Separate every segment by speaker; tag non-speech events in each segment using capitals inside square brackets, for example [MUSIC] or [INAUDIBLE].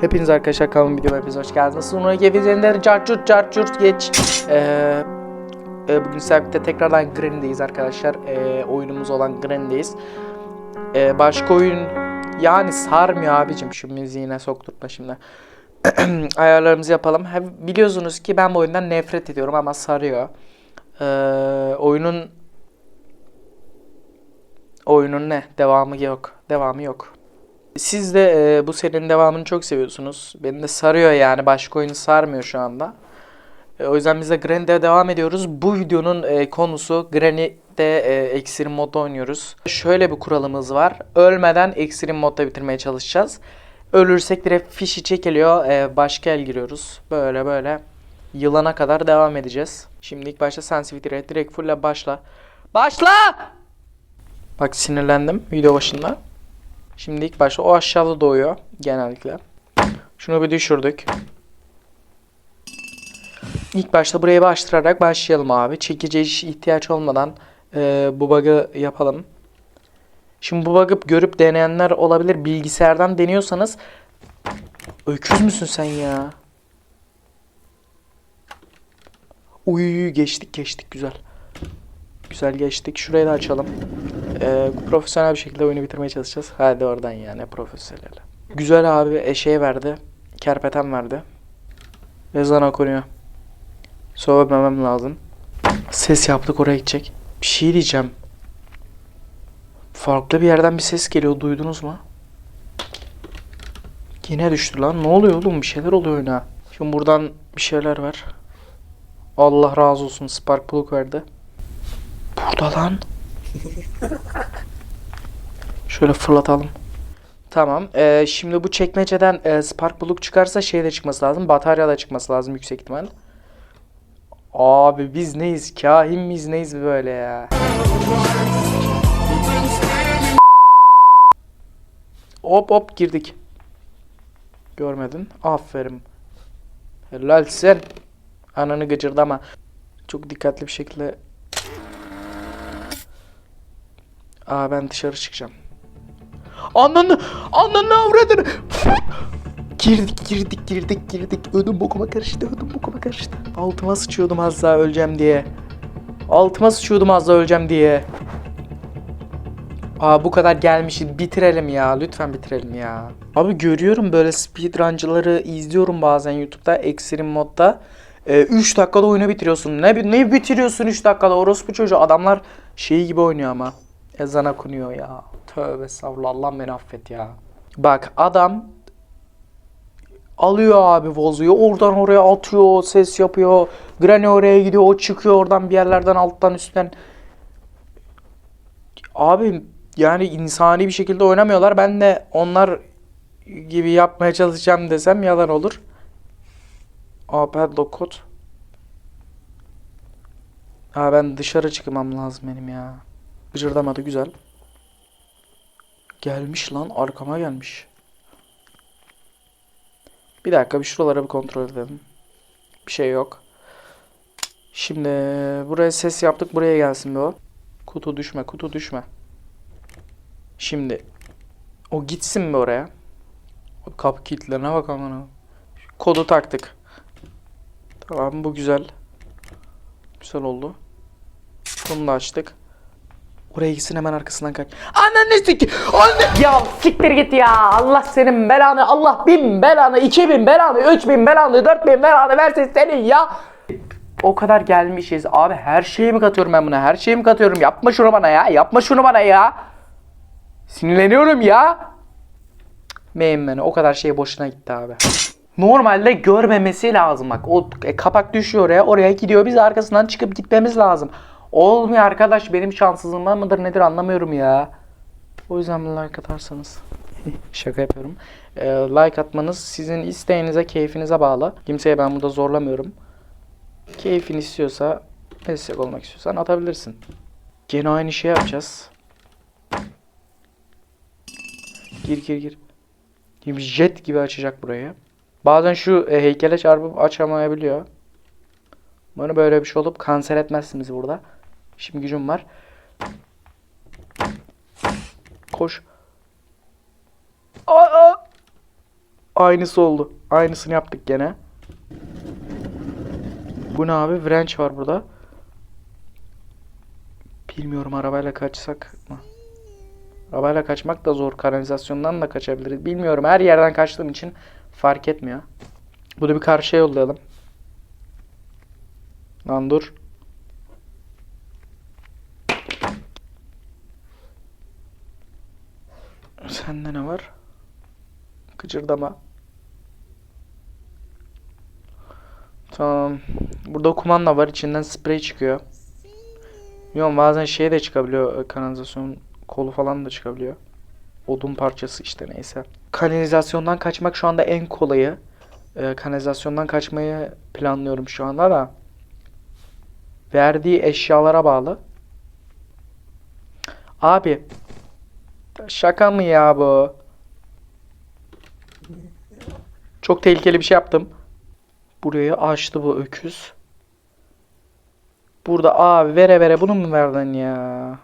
Speaker 1: Hepiniz arkadaşlar kanalıma videoma hepiniz hoş geldiniz. Sonra gevizenler carçurt carçurt geç. Ee, e, bugün sizlerle tekrardan Granny'deyiz arkadaşlar. Ee, oyunumuz olan Granny'deyiz. Ee, başka oyun yani sarmıyor abicim şu müziğine sokturtma şimdi. [CLEARS THROAT] Ayarlarımızı yapalım. Biliyorsunuz ki ben bu oyundan nefret ediyorum ama sarıyor. Ee, oyunun oyunun ne? Devamı yok. Devamı yok. Siz de e, bu serinin devamını çok seviyorsunuz. Beni de sarıyor yani. Başka oyunu sarmıyor şu anda. E, o yüzden biz de Granny'de devam ediyoruz. Bu videonun e, konusu Granny'de e, Extreme modda oynuyoruz. Şöyle bir kuralımız var. Ölmeden Extreme modda bitirmeye çalışacağız. Ölürsek direkt fişi çekiliyor. E, başka el giriyoruz. Böyle böyle yılana kadar devam edeceğiz. Şimdi ilk başta sensitivity rate direkt full'le başla. Başla! Bak sinirlendim video başında. Şimdi ilk başta o aşağıda doğuyor genellikle. Şunu bir düşürdük. İlk başta burayı başlayarak başlayalım abi. Çekici ihtiyaç olmadan e, bu bug'ı yapalım. Şimdi bu bug'ı görüp deneyenler olabilir. Bilgisayardan deniyorsanız öküz müsün sen ya? Uy geçtik geçtik güzel. Güzel geçtik. Şurayı da açalım. Ee, profesyonel bir şekilde oyunu bitirmeye çalışacağız. Hadi oradan yani profesyonel. Güzel abi eşeğe verdi. Kerpeten verdi. Ezan okunuyor. Sövmemem lazım. Ses yaptık oraya gidecek. Bir şey diyeceğim. Farklı bir yerden bir ses geliyor. Duydunuz mu? Yine düştü lan. Ne oluyor oğlum? Bir şeyler oluyor oyuna. Şimdi buradan bir şeyler var. Allah razı olsun. Spark plug verdi. Burada lan. Şöyle fırlatalım. Tamam. Ee, şimdi bu çekmeceden e, spark plug çıkarsa şey de çıkması lazım. Batarya da çıkması lazım yüksek ihtimal. Abi biz neyiz? Kahin miyiz neyiz böyle ya? Hop hop girdik. Görmedin. Aferin. Helal sen. Ananı gıcırdama. Çok dikkatli bir şekilde Aa ben dışarı çıkacağım. Ananı, ananı avradını. girdik, girdik, girdik, girdik. Ödüm bokuma karıştı, ödüm bokuma karıştı. Altıma sıçıyordum az daha öleceğim diye. Altıma sıçıyordum az daha öleceğim diye. Aa bu kadar gelmişiz. Bitirelim ya. Lütfen bitirelim ya. Abi görüyorum böyle speedruncıları izliyorum bazen YouTube'da. Extreme modda. 3 dakikada oyunu bitiriyorsun. Ne ne bitiriyorsun 3 dakikada? Orospu çocuğu. Adamlar şey gibi oynuyor ama. Ezan okunuyor ya. Tövbe estağfurullah. Allah beni affet ya. Bak adam alıyor abi vozuyu. Oradan oraya atıyor. Ses yapıyor. Granny oraya gidiyor. O çıkıyor oradan bir yerlerden alttan üstten. Abi yani insani bir şekilde oynamıyorlar. Ben de onlar gibi yapmaya çalışacağım desem yalan olur. Aa padlock kod. Ben dışarı çıkmam lazım benim ya. Gıcırdamadı güzel. Gelmiş lan arkama gelmiş. Bir dakika bir şuralara bir kontrol edelim. Bir şey yok. Şimdi buraya ses yaptık buraya gelsin bir o. Kutu düşme kutu düşme. Şimdi o gitsin mi oraya? O kapı kilitlerine bak aman Kodu taktık. Tamam bu güzel. Güzel oldu. Bunu da açtık. Oraya gitsin hemen arkasından kaç. Ananı sik. Anne. Ya siktir git ya. Allah senin belanı. Allah bin belanı. iki bin belanı. Üç bin belanı. Dört bin belanı versin senin ya. O kadar gelmişiz. Abi her şeyi mi katıyorum ben buna? Her şeyi mi katıyorum? Yapma şunu bana ya. Yapma şunu bana ya. Sinirleniyorum ya. Meyim beni. O kadar şey boşuna gitti abi. Normalde görmemesi lazım bak. O e, kapak düşüyor oraya. Oraya gidiyor. Biz arkasından çıkıp gitmemiz lazım. Olmuyor arkadaş. Benim şanssızlığımdan mıdır nedir anlamıyorum ya. O yüzden like atarsanız. [LAUGHS] Şaka yapıyorum. E, like atmanız sizin isteğinize, keyfinize bağlı. Kimseye ben burada zorlamıyorum. Keyfin istiyorsa, destek olmak istiyorsan atabilirsin. Gene aynı şey yapacağız. Gir gir gir. Gibi jet gibi açacak burayı. Bazen şu e, heykele çarpıp açamayabiliyor. Bunu böyle bir şey olup kanser etmezsiniz burada. Şimdi gücüm var. Koş. Aa! Aynısı oldu. Aynısını yaptık gene. Bu ne abi? Wrench var burada. Bilmiyorum arabayla kaçsak mı? Arabayla kaçmak da zor. Kanalizasyondan da kaçabiliriz. Bilmiyorum. Her yerden kaçtığım için fark etmiyor. Bunu bir karşıya yollayalım. Lan dur. Sende ne var? Gıcırdama. Tamam. Burada kumanda var. İçinden sprey çıkıyor. Bilmiyorum bazen şey de çıkabiliyor. e, Kanalizasyon kolu falan da çıkabiliyor. Odun parçası işte neyse. Kanalizasyondan kaçmak şu anda en kolayı. Ee, kanalizasyondan kaçmayı planlıyorum şu anda da. Verdiği eşyalara bağlı. Abi. Şaka mı ya bu? Çok tehlikeli bir şey yaptım. Burayı açtı bu öküz. Burada abi vere vere bunu mu verdin ya?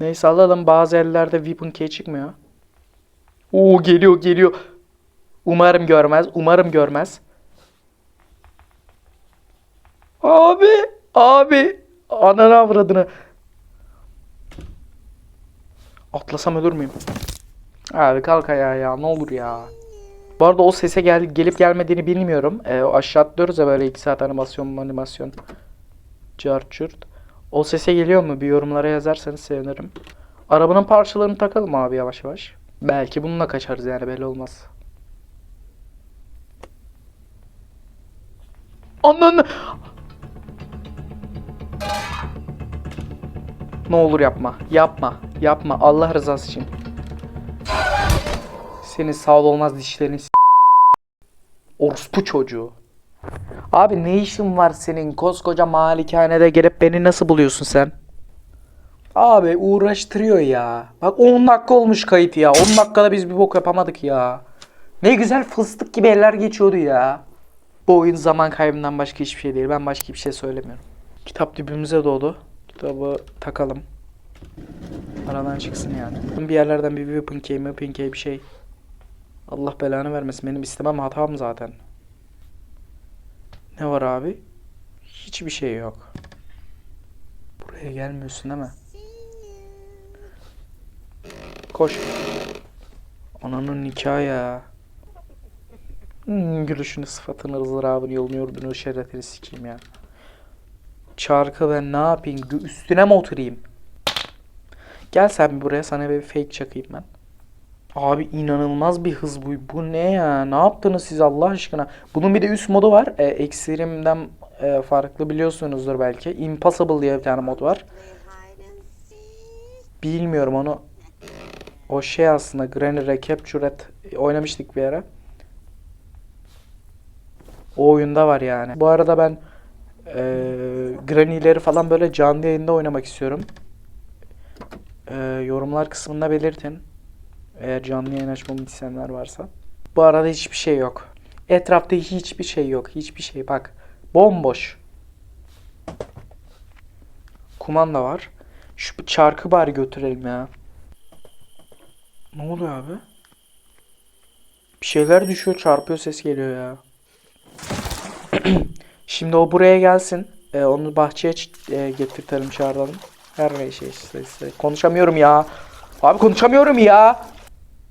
Speaker 1: Neyse alalım. Bazı ellerde weapon key çıkmıyor. Oo geliyor geliyor. Umarım görmez. Umarım görmez. Abi. Abi. Ananı avradını. Atlasam ölür müyüm? Abi kalk ayağa ya. Ne olur ya. Bu arada o sese gel gelip gelmediğini bilmiyorum. Ee, o aşağı atlıyoruz ya böyle 2 saat animasyon animasyon. Cart cürt. O sese geliyor mu? Bir yorumlara yazarsanız sevinirim. Arabanın parçalarını takalım abi yavaş yavaş. Belki bununla kaçarız yani belli olmaz. Ananı... Ne olur yapma. Yapma. Yapma. Allah rızası için. Senin sağ ol olmaz dişlerini s- Orospu çocuğu. Abi ne işin var senin koskoca malikanede gelip beni nasıl buluyorsun sen? Abi uğraştırıyor ya. Bak 10 dakika olmuş kayıt ya. 10 dakikada biz bir bok yapamadık ya. Ne güzel fıstık gibi eller geçiyordu ya. Bu oyun zaman kaybından başka hiçbir şey değil. Ben başka bir şey söylemiyorum. Kitap dibimize doğdu. Kitabı takalım. Aradan çıksın yani. Bir yerlerden bir weapon key, weapon key bir şey. Allah belanı vermesin. Benim istemem hatam zaten. Ne var abi? Hiçbir şey yok. Buraya gelmiyorsun değil mi? Koş. Ananın nikahı ya. Hmm, gülüşünü, sıfatını, ızdırabını, yolunu, yurdunu, şerefini sikeyim ya. Çarkı ben ne yapayım? Üstüne mi oturayım? Gel sen buraya sana bir fake çakayım ben. Abi inanılmaz bir hız bu. Bu ne ya? Ne yaptınız siz Allah aşkına? Bunun bir de üst modu var. E, Extreme'den e, farklı biliyorsunuzdur belki. Impossible diye bir tane mod var. Bilmiyorum onu. O şey aslında Granny Recaptured oynamıştık bir ara. O oyunda var yani. Bu arada ben e, Granny'leri falan böyle canlı yayında oynamak istiyorum. E, yorumlar kısmında belirtin. Eğer canlı yayın açmamı isteyenler varsa. Bu arada hiçbir şey yok. Etrafta hiçbir şey yok. Hiçbir şey. Bak. Bomboş. Kumanda var. Şu çarkı bari götürelim ya. Ne oluyor abi? Bir şeyler düşüyor, çarpıyor, ses geliyor ya. [CLEARS THROAT] Şimdi o buraya gelsin. Ee, onu bahçeye e, getirtelim, çağıralım. Her neyse işte, işte. Konuşamıyorum ya. Abi konuşamıyorum ya.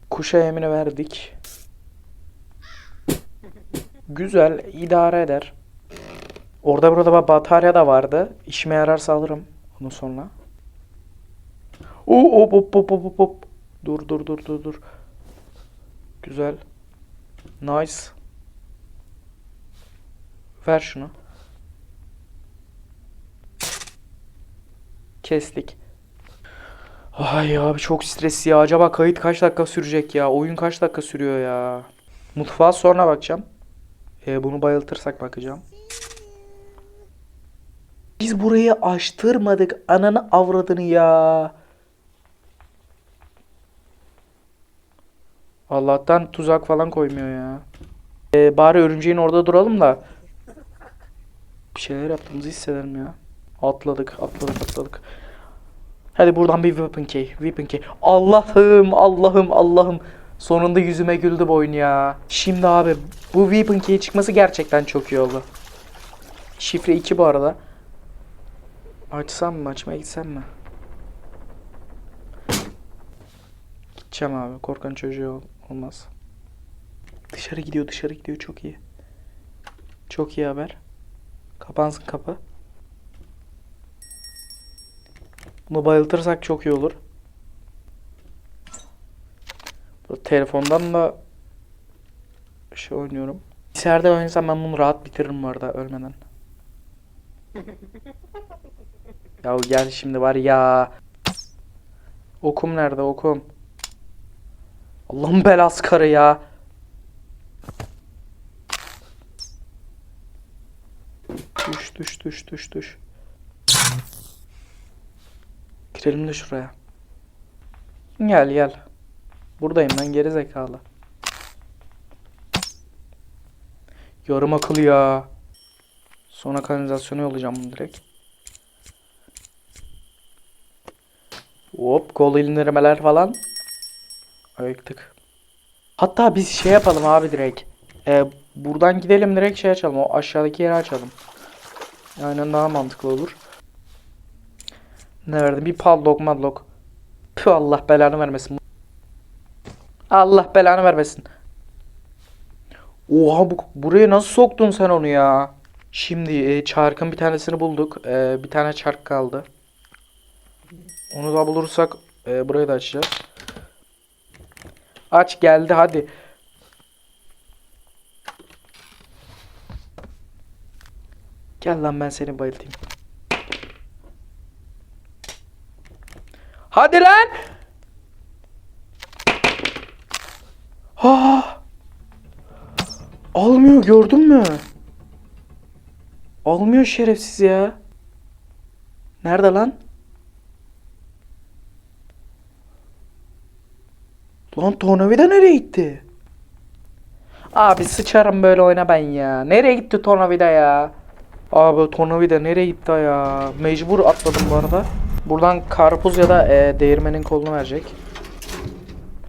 Speaker 1: Kuşa yemini verdik. Güzel, idare eder. Orada burada ba- batarya da vardı. İşime yararsa alırım onu sonra. Oo, hop hop hop hop hop. Dur dur dur dur dur. Güzel. Nice. Ver şunu. Kestik. Ay abi çok stresli ya. Acaba kayıt kaç dakika sürecek ya? Oyun kaç dakika sürüyor ya? Mutfağa sonra bakacağım. Ee, bunu bayıltırsak bakacağım. Biz burayı açtırmadık. Ananı avradını ya. Allah'tan tuzak falan koymuyor ya. Ee, bari örümceğin orada duralım da. Bir şeyler yaptığımızı hissederim ya. Atladık, atladık, atladık. Hadi buradan bir weapon key, weapon key. Allah'ım, Allah'ım, Allah'ım. Sonunda yüzüme güldü bu oyun ya. Şimdi abi bu Weapon Key çıkması gerçekten çok iyi oldu. Şifre 2 bu arada. Açsam mı? Açmaya gitsem mi? Gideceğim abi. Korkan çocuğu ol- olmaz. Dışarı gidiyor, dışarı gidiyor. Çok iyi. Çok iyi haber. Kapansın kapı. Bunu bayıltırsak çok iyi olur. Bu telefondan da şey oynuyorum. Bilgisayarda oynasam ben bunu rahat bitiririm bu arada ölmeden. [LAUGHS] Ya gel şimdi var ya. Okum nerede okum? Allah'ın belası karı ya. Düş düş düş düş düş. Girelim de şuraya. Gel gel. Buradayım ben geri zekalı. Yorum akıllı ya. Sonra kanalizasyona yollayacağım bunu direkt. Hop kol indirmeler falan. Ayıktık. Hatta biz şey yapalım abi direkt. Ee, buradan gidelim direkt şey açalım. O aşağıdaki yeri açalım. Aynen daha mantıklı olur. Ne verdim? Bir padlock madlock. Püh Allah belanı vermesin. Allah belanı vermesin. Oha bu buraya nasıl soktun sen onu ya? Şimdi e, çarkın bir tanesini bulduk. E, bir tane çark kaldı. Onu da bulursak e, burayı da açacağız. Aç geldi hadi. Gel lan ben seni bayıltayım. Hadi lan. Ha! Almıyor gördün mü? Almıyor şerefsiz ya. Nerede lan? Lan tornavida nereye gitti? Abi sıçarım böyle oyna ben ya. Nereye gitti tornavida ya? Abi tornavida nereye gitti ya? Mecbur atladım bu arada. Buradan karpuz ya da e, değirmenin kolunu verecek.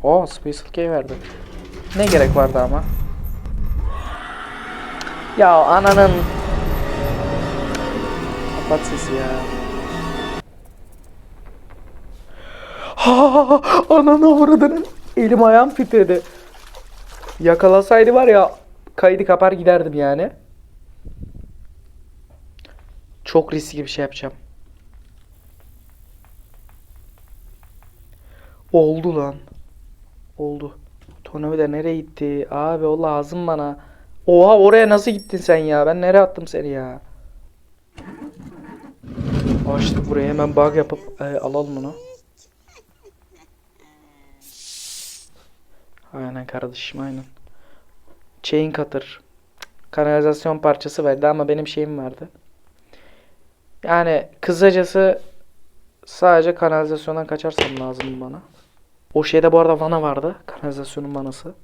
Speaker 1: O Special Key verdi. Ne gerek vardı ama? Ya ananın Kapat sesi ya. Ha, ananı avradının. Elim ayağım titredi. Yakalasaydı var ya kaydı kapar giderdim yani. Çok riskli bir şey yapacağım. Oldu lan. Oldu. Tornavida nereye gitti? Abi o lazım bana. Oha oraya nasıl gittin sen ya? Ben nereye attım seni ya? Açtık buraya hemen bug yapıp e, alalım bunu. Aynen kardeşim aynen. Chain cutter. Kanalizasyon parçası verdi ama benim şeyim vardı. Yani kısacası sadece kanalizasyondan kaçarsam lazım bana. O şeyde bu arada vana vardı. Kanalizasyonun vanası.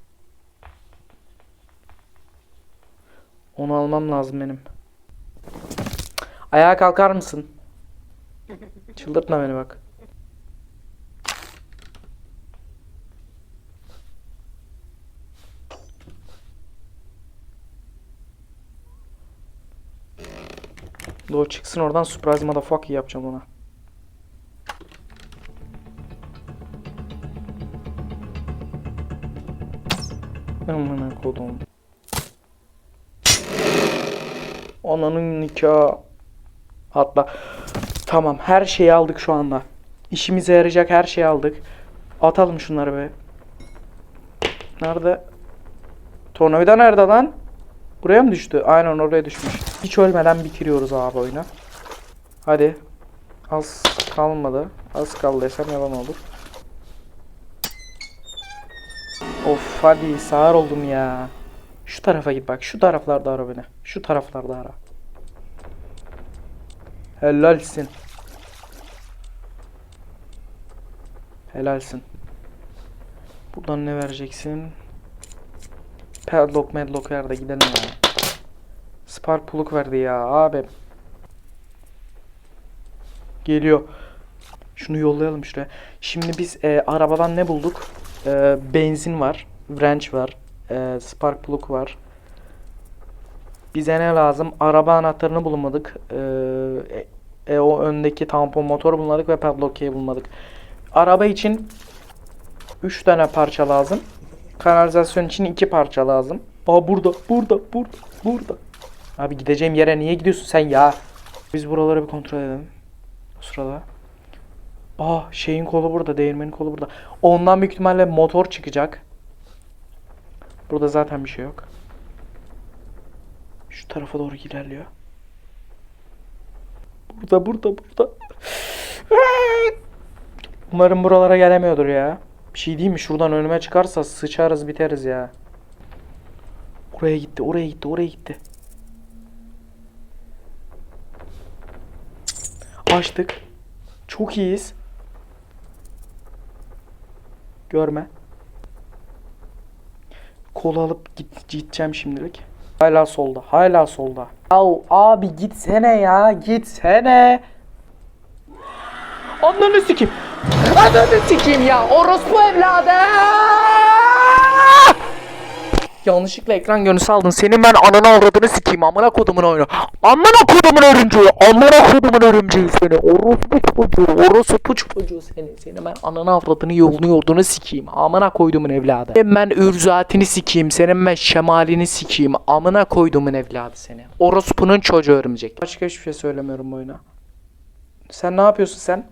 Speaker 1: Onu almam lazım benim. Ayağa kalkar mısın? Çıldırtma beni bak. O çıksın oradan surprise motherfucker yapacağım ona. Amına kodum. Ananın nikahı. Atla. Tamam her şeyi aldık şu anda. İşimize yarayacak her şeyi aldık. Atalım şunları be. Nerede? Tornavida nerede lan? Buraya mı düştü? Aynen oraya düşmüş. Hiç ölmeden bitiriyoruz abi oyunu. Hadi. Az kalmadı. Az kaldı desem yalan olur. Of hadi sağır oldum ya. Şu tarafa git bak. Şu taraflarda ara beni. Şu taraflarda ara. Helalsin. Helalsin. Buradan ne vereceksin? Padlock medlock ver de gidelim ya. Spark plug verdi ya abi. Geliyor. Şunu yollayalım şuraya. Şimdi biz e, arabadan ne bulduk? Ee, benzin var. Wrench var. Ee, spark plug var. Bize ne lazım? Araba anahtarını bulmadık. Ee, e, o öndeki tampon motor bulmadık ve padlock key bulmadık. Araba için 3 tane parça lazım. Kanalizasyon için 2 parça lazım. Aa burada, burada, burada, burada. Abi gideceğim yere niye gidiyorsun sen ya? Biz buraları bir kontrol edelim. O sırada. Aa şeyin kolu burada, değirmenin kolu burada. Ondan büyük ihtimalle motor çıkacak. Burada zaten bir şey yok. Şu tarafa doğru ilerliyor. Burada, burada, burada. [SIGHS] Umarım buralara gelemiyordur ya. Bir şey diyeyim mi? Şuradan önüme çıkarsa sıçarız biteriz ya. Oraya gitti, oraya gitti, oraya gitti. Açtık. Çok iyiyiz. Görme. Kol alıp git, gideceğim şimdilik. Hala solda. Hala solda. Yahu abi gitsene ya. Gitsene. Ananı sikeyim. Ananı sikeyim ya. Orospu evladı. Yanlışlıkla ekran görüntüsü aldın. Senin ben ananı avradını sikeyim. Amına kodumun oyunu. Amına kodumun örümceği. Amına kodumun örümceği seni. Orospu çocuğu. Orospu çocuğu seni. Seni ben ananı avradını yolunu yordunu sikeyim. Amına koydumun evladı. Senin ben ürzatini sikeyim. Senin ben şemalini sikeyim. Amına koydumun evladı seni. Orospunun çocuğu örümcek. Başka hiçbir şey söylemiyorum bu oyuna. Sen ne yapıyorsun sen?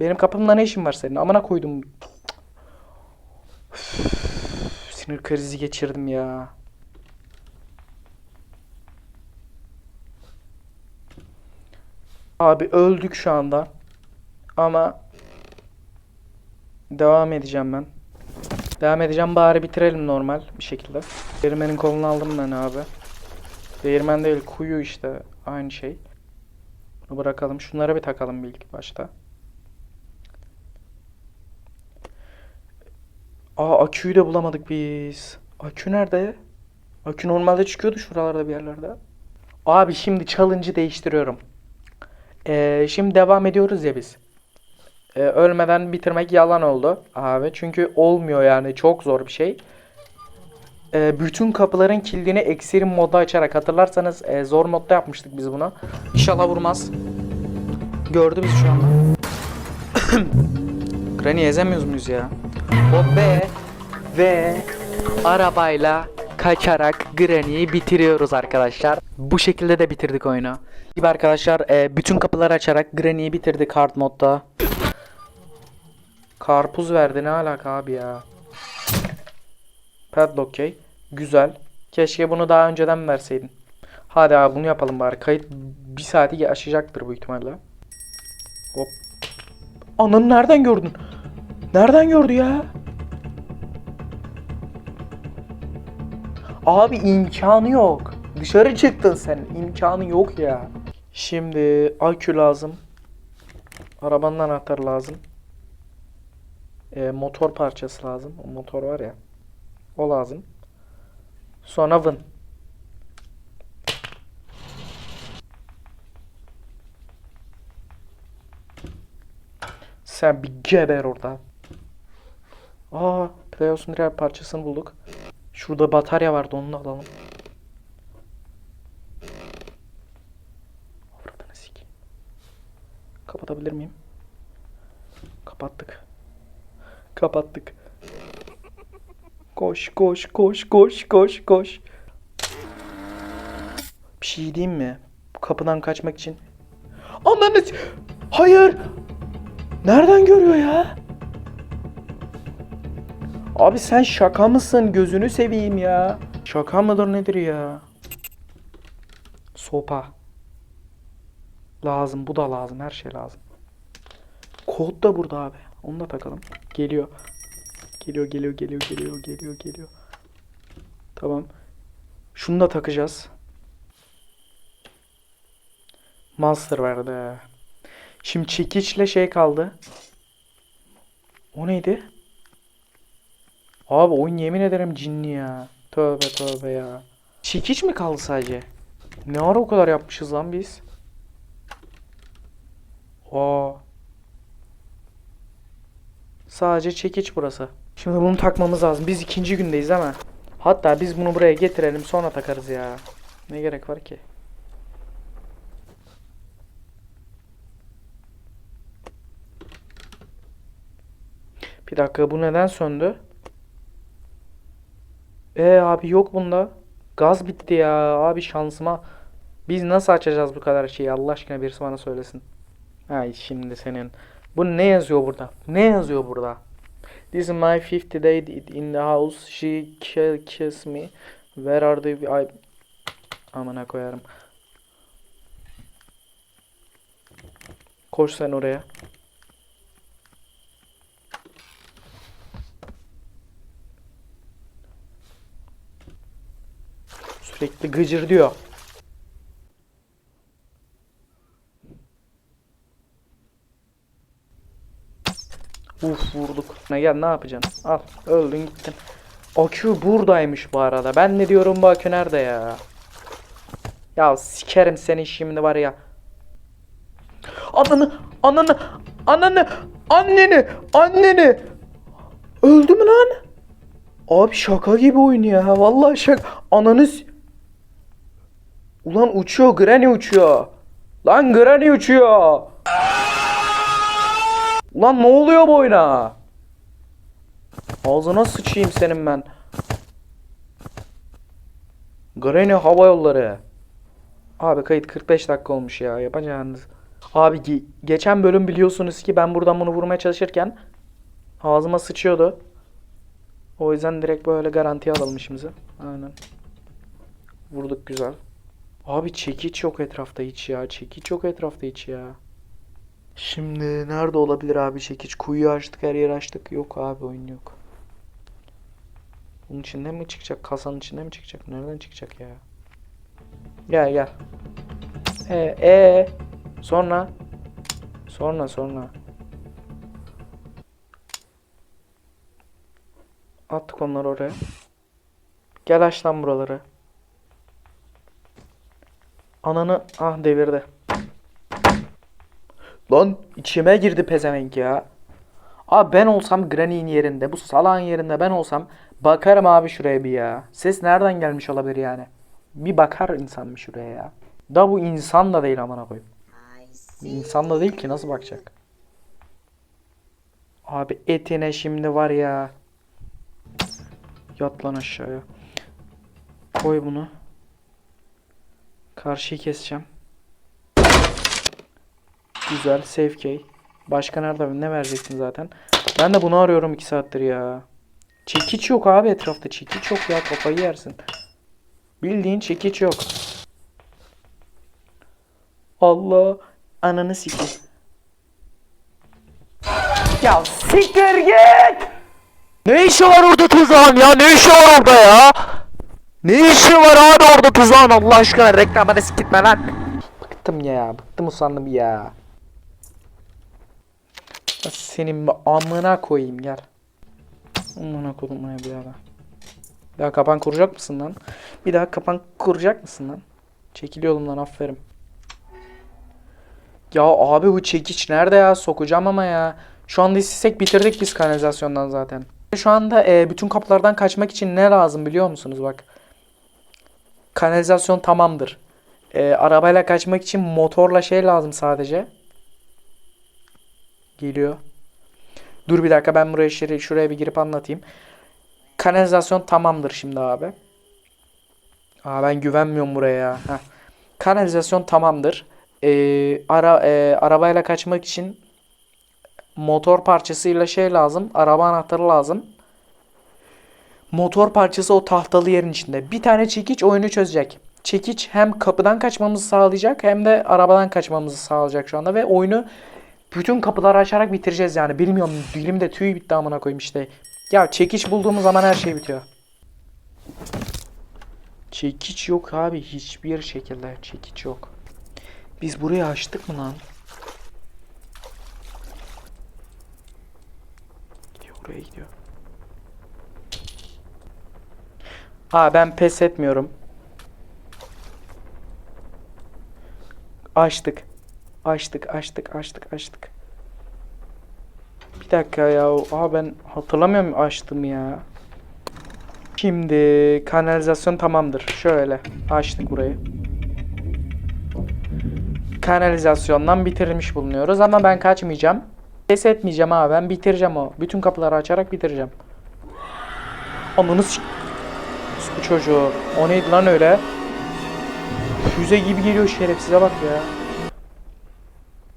Speaker 1: Benim kapımda ne işin var senin? Amına koydum. Sinir krizi geçirdim ya. Abi öldük şu anda. Ama devam edeceğim ben. Devam edeceğim bari bitirelim normal bir şekilde. Değirmenin kolunu aldım ben abi. Değirmen değil kuyu işte aynı şey. Bunu bırakalım. Şunlara bir takalım ilk başta. Aa aküyü de bulamadık biz. Akü nerede? Akü normalde çıkıyordu şuralarda bir yerlerde. Abi şimdi challenge'ı değiştiriyorum. Ee, şimdi devam ediyoruz ya biz. Ee, ölmeden bitirmek yalan oldu abi. Çünkü olmuyor yani çok zor bir şey. Ee, bütün kapıların kilidini ekserim modda açarak hatırlarsanız e, zor modda yapmıştık biz bunu. İnşallah vurmaz. Gördü biz şu anda. [COUGHS] Granny ezemiyoruz muyuz ya? O be ve arabayla kaçarak Granny'yi bitiriyoruz arkadaşlar. Bu şekilde de bitirdik oyunu. Gibi arkadaşlar e, bütün kapıları açarak Granny'yi bitirdik hard modda. Karpuz verdi ne alaka abi ya. Padlock key. Güzel. Keşke bunu daha önceden verseydin. Hadi abi bunu yapalım bari. Kayıt bir saati aşacaktır bu ihtimalle. Hop. Ananı nereden gördün? Nereden gördü ya? Abi imkanı yok. Dışarı çıktın sen. İmkanı yok ya. Şimdi akü lazım. Arabanın anahtarı lazım. Ee, motor parçası lazım. O motor var ya. O lazım. Sonra vın. Sen bir geber orada. Aa, Playos'un diğer parçasını bulduk. Şurada batarya vardı onu da alalım. Kapatabilir miyim? Kapattık. Kapattık. Koş koş koş koş koş koş. Bir şey diyeyim mi? Kapıdan kaçmak için. Ananı Hayır. Nereden görüyor ya? Abi sen şaka mısın? Gözünü seveyim ya. Şaka mıdır nedir ya? Sopa. Lazım. Bu da lazım. Her şey lazım. Kod da burada abi. Onu da takalım. Geliyor. Geliyor, geliyor, geliyor, geliyor, geliyor, geliyor. Tamam. Şunu da takacağız. Master verdi. Şimdi çekiçle şey kaldı. O neydi? Abi oyun yemin ederim cinli ya. Tövbe tövbe ya. Çekiç mi kaldı sadece? Ne ara o kadar yapmışız lan biz? Aa. Sadece çekiç burası. Şimdi bunu takmamız lazım. Biz ikinci gündeyiz ama. Hatta biz bunu buraya getirelim sonra takarız ya. Ne gerek var ki? Bir dakika bu neden söndü? E abi yok bunda. Gaz bitti ya abi şansıma. Biz nasıl açacağız bu kadar şeyi Allah aşkına birisi bana söylesin. Ay şimdi senin. Bu ne yazıyor burada? Ne yazıyor burada? This is my 50 day in the house. She ki- kiss me. Where are the... Ay... Amına koyarım. Koş sen oraya. Sürekli gıcır diyor. Uf vurduk. Ne gel ne yapacaksın? Al öldün gittin. Akü buradaymış bu arada. Ben ne diyorum bu akü nerede ya? Ya sikerim seni şimdi var ya. Ananı, ananı, ananı, anneni, anneni. Öldü mü lan? Abi şaka gibi oynuyor ha. Vallahi şaka. Ananı s- Ulan uçuyor, Granny uçuyor. Lan Granny uçuyor. Ulan ne oluyor bu? Ağzına sıçayım senin ben. Granny Hava Yolları. Abi kayıt 45 dakika olmuş ya yapacağınız. Abi ge- geçen bölüm biliyorsunuz ki ben buradan bunu vurmaya çalışırken ağzıma sıçıyordu. O yüzden direkt böyle garantiye alalım işimizi. Aynen. Vurduk güzel. Abi çekiç yok etrafta hiç ya. Çekiç yok etrafta hiç ya. Şimdi nerede olabilir abi çekiç? Kuyuyu açtık, her yeri açtık. Yok abi oyun yok. Bunun içinde mi çıkacak? Kasanın içinde mi çıkacak? Nereden çıkacak ya? Gel gel. E e sonra sonra sonra attık onları oraya. Gel aç lan buraları. Ananı ah devirdi. Lan içime girdi pezevenk ya. Abi ben olsam Granny'in yerinde, bu salağın yerinde ben olsam bakarım abi şuraya bir ya. Ses nereden gelmiş olabilir yani? Bir bakar insan bir şuraya ya. Da bu insan da değil amına koyayım. İnsan da değil ki nasıl bakacak? Abi etine şimdi var ya. Yat lan aşağıya. Koy bunu. Karşıyı keseceğim. Güzel. Safe key. Başka nerede? Ne vereceksin zaten? Ben de bunu arıyorum 2 saattir ya. Çekiç yok abi etrafta. Çekiç yok ya. Kafayı yersin. Bildiğin çekiç yok. Allah. Ananı siktir. Ya siktir git! Ne işi var orada tuzağın ya? Ne işi var orada ya? Ne işi var abi orada tuzağın Allah aşkına reklamını sikitme lan. Bıktım ya. Bıktım usandım ya. Senin amına koyayım gel. Amına koydum ya bir daha. Bir daha kapan kuracak mısın lan? Bir daha kapan kuracak mısın lan? Çekil yolumdan aferin. Ya abi bu çekiç nerede ya? Sokacağım ama ya. Şu anda istesek bitirdik biz kanalizasyondan zaten. Şu anda e, bütün kapılardan kaçmak için ne lazım biliyor musunuz bak. Kanalizasyon tamamdır. E, arabayla kaçmak için motorla şey lazım sadece. Geliyor. Dur bir dakika ben buraya şuraya, şuraya bir girip anlatayım. Kanalizasyon tamamdır şimdi abi. Aa ben güvenmiyorum buraya ya. Heh. Kanalizasyon tamamdır. Ee, ara e, arabayla kaçmak için motor parçasıyla şey lazım. Araba anahtarı lazım. Motor parçası o tahtalı yerin içinde. Bir tane çekiç oyunu çözecek. Çekiç hem kapıdan kaçmamızı sağlayacak hem de arabadan kaçmamızı sağlayacak şu anda ve oyunu bütün kapıları açarak bitireceğiz yani. Bilmiyorum dilimde tüy bitti amına koyayım işte. Ya çekiç bulduğumuz zaman her şey bitiyor. Çekiç yok abi hiçbir şekilde çekiç yok. Biz burayı açtık mı lan? Gidiyor oraya gidiyor. Aa ben pes etmiyorum. Açtık. Açtık, açtık, açtık, açtık. Bir dakika ya. Aa ben hatırlamıyorum açtım ya. Şimdi kanalizasyon tamamdır. Şöyle açtık burayı. Kanalizasyondan bitirmiş bulunuyoruz ama ben kaçmayacağım. Pes etmeyeceğim abi ben bitireceğim o. Bütün kapıları açarak bitireceğim. Ananı s- Bu çocuğu. O neydi lan öyle? Füze gibi geliyor şerefsize bak ya.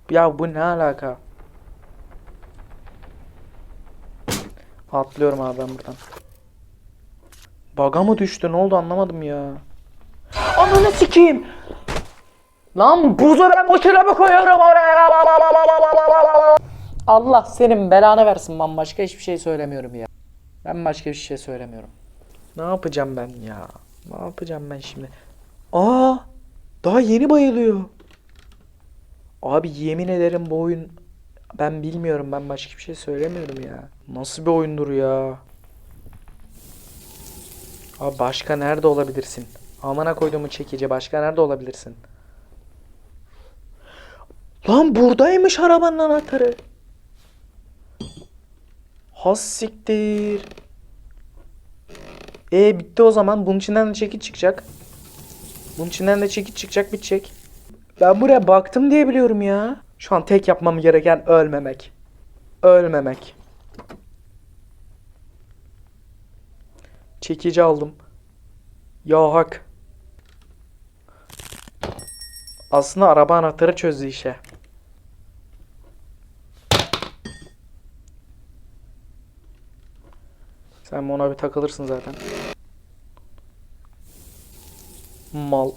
Speaker 1: Ya bu ne alaka? Atlıyorum abi ben buradan. Baga mı düştü? Ne oldu anlamadım ya. Ananı sikeyim. Lan buzu ben tarafa koyuyorum oraya. Allah senin belanı versin ben başka hiçbir şey söylemiyorum ya. Ben başka bir şey söylemiyorum. Ne yapacağım ben ya? Ne yapacağım ben şimdi? Aa! Daha yeni bayılıyor. Abi yemin ederim bu oyun ben bilmiyorum ben başka bir şey söylemiyorum ya. Nasıl bir oyundur ya? Abi başka nerede olabilirsin? Amına koyduğumu çekici başka nerede olabilirsin? Lan buradaymış arabanın anahtarı. Has siktir. E bitti o zaman. Bunun içinden de çekiç çıkacak. Bunun içinden de çekiç çıkacak bitecek. Ben buraya baktım diye biliyorum ya. Şu an tek yapmam gereken ölmemek. Ölmemek. Çekici aldım. Ya hak. Aslında araba anahtarı çözdü işe. Sen ona bir takılırsın zaten. Mal.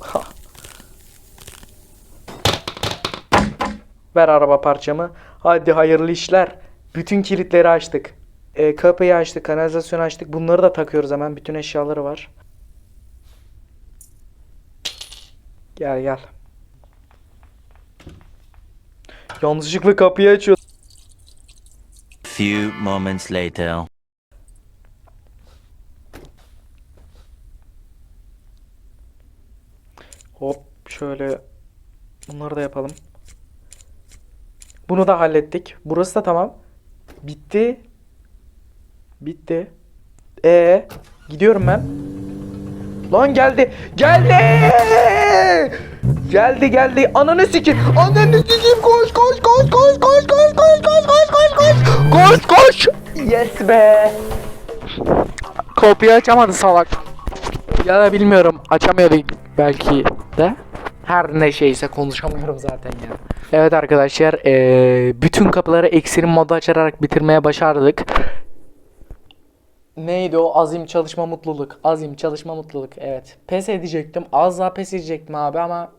Speaker 1: Ver araba parçamı. Hadi hayırlı işler. Bütün kilitleri açtık. E, kapıyı açtık, kanalizasyonu açtık. Bunları da takıyoruz hemen. Bütün eşyaları var. Gel gel. Yanlışlıkla kapıyı açıyor.
Speaker 2: Few moments later.
Speaker 1: Hop şöyle bunları da yapalım. Bunu da hallettik. Burası da tamam. Bitti. Bitti. E gidiyorum ben. Lan geldi. Geldi. Geldi geldi. Ananı sikim. Ananı sikim. Koş koş koş koş koş koş koş koş koş koş koş. Koş koş. Yes be. Kapıyı açamadı salak. Ya da bilmiyorum açamıyordu belki de. Her ne şeyse konuşamıyorum zaten ya. Evet arkadaşlar eee, bütün kapıları eksenin modu açarak bitirmeye başardık. Neydi o azim çalışma mutluluk. Azim çalışma mutluluk evet. Pes edecektim az daha pes edecektim abi ama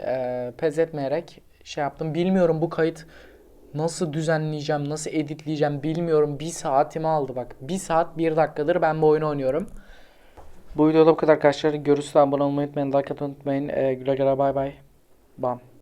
Speaker 1: eee, pes etmeyerek şey yaptım. Bilmiyorum bu kayıt nasıl düzenleyeceğim nasıl editleyeceğim bilmiyorum. Bir saatimi aldı bak. Bir saat bir dakikadır ben bu oyunu oynuyorum. Bu videoda bu kadar arkadaşlar. Görüşürüz. Abone olmayı unutmayın. Like atmayı unutmayın. Ee, güle güle bay bay. Bam.